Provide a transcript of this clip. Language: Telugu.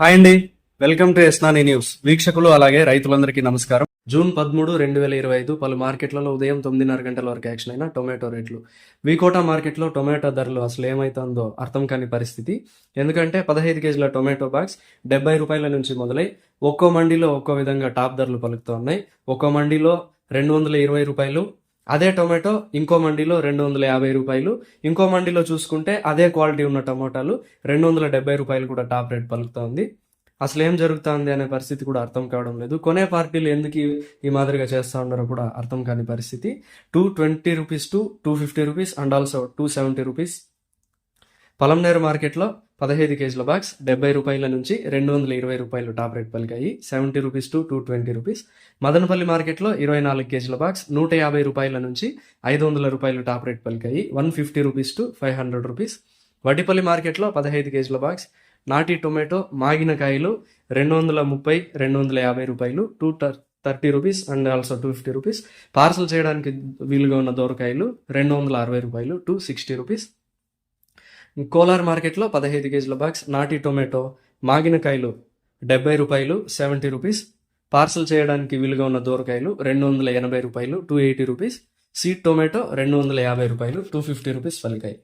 హాయ్ అండి. వెల్కమ్ టు ఎస్నాని న్యూస్. వీక్షకులు అలాగే రైతులందరికీ నమస్కారం. జూన్ పదమూడు రెండు వేల ఇరవై ఐదు పలు మార్కెట్లలో ఉదయం తొమ్మిదిన్నర గంటల వరకు యాక్షన్ అయిన టొమాటో రేట్లు. వీకోటా మార్కెట్లో టొమాటో ధరలు అసలు ఏమైతుందో అర్థం కాని పరిస్థితి. ఎందుకంటే పదహైదు కేజీల టొమాటో బాక్స్ డెబ్బై రూపాయల నుంచి మొదలై ఒక్కో మండీలో ఒక్కో విధంగా టాప్ ధరలు పలుకుతూ ఉన్నాయి. ఒక్కో మండీలో రెండు వందల ఇరవై రూపాయలు అదే టొమాటో ఇంకో మండీలో రెండు వందల యాభై రూపాయలు. ఇంకో మండీలో చూసుకుంటే అదే క్వాలిటీ ఉన్న టమోటాలు రెండు వందల డెబ్బై రూపాయలు కూడా టాప్ రేట్ పలుకుతోంది. అసలు ఏం జరుగుతుంది అనే పరిస్థితి కూడా అర్థం కావడం లేదు. కొనే పార్టీలు ఎందుకు ఈ- మాదిరిగా చేస్తూ ఉన్నారో కూడా అర్థం కాని పరిస్థితి. Two twenty rupees to two fifty rupees and also two seventy rupees. Palamaner మార్కెట్లో పదహైదు కేజీల బాక్స్ డెబ్బై రూపాయల నుంచి రెండు వందల ఇరవై రూపాయలు top rate పలికాయి. Seventy rupees to two twenty rupees Madanapalle మార్కెట్లో ఇరవై నాలుగు కేజీల బాక్స్ నూట యాభై రూపాయల నుంచి ఐదు వందల రూపాయలు top rate పలికాయి. One fifty rupees to five hundred rupees Vaddipalli మార్కెట్లో పదహైదు కేజీల బాక్స్ నాటి టొమాటో మాగిన కాయలు రెండు వందల ముప్పై రెండు వందల యాభై రూపాయలు two thirty rupees and also two fifty rupees parcel చేయడానికి వీలుగా ఉన్న దోరకాయలు రెండు వందల అరవై రూపాయలు టూ సిక్స్టీ రూపీస్ కోలార్ మార్కెట్లో పదహైదు కేజీల బాక్స్ నాటి టొమాటో మాగిన కాయలు డెబ్బై రూపాయలు సెవెంటీ రూపీస్. పార్సల్ చేయడానికి వీలుగా ఉన్న దూరకాయలు రెండు వందల ఎనభై రూపాయలు two eighty rupees. Seed tomato రెండు వందల యాభై రూపాయలు టూ ఫిఫ్టీ రూపీస్ పలికాయి.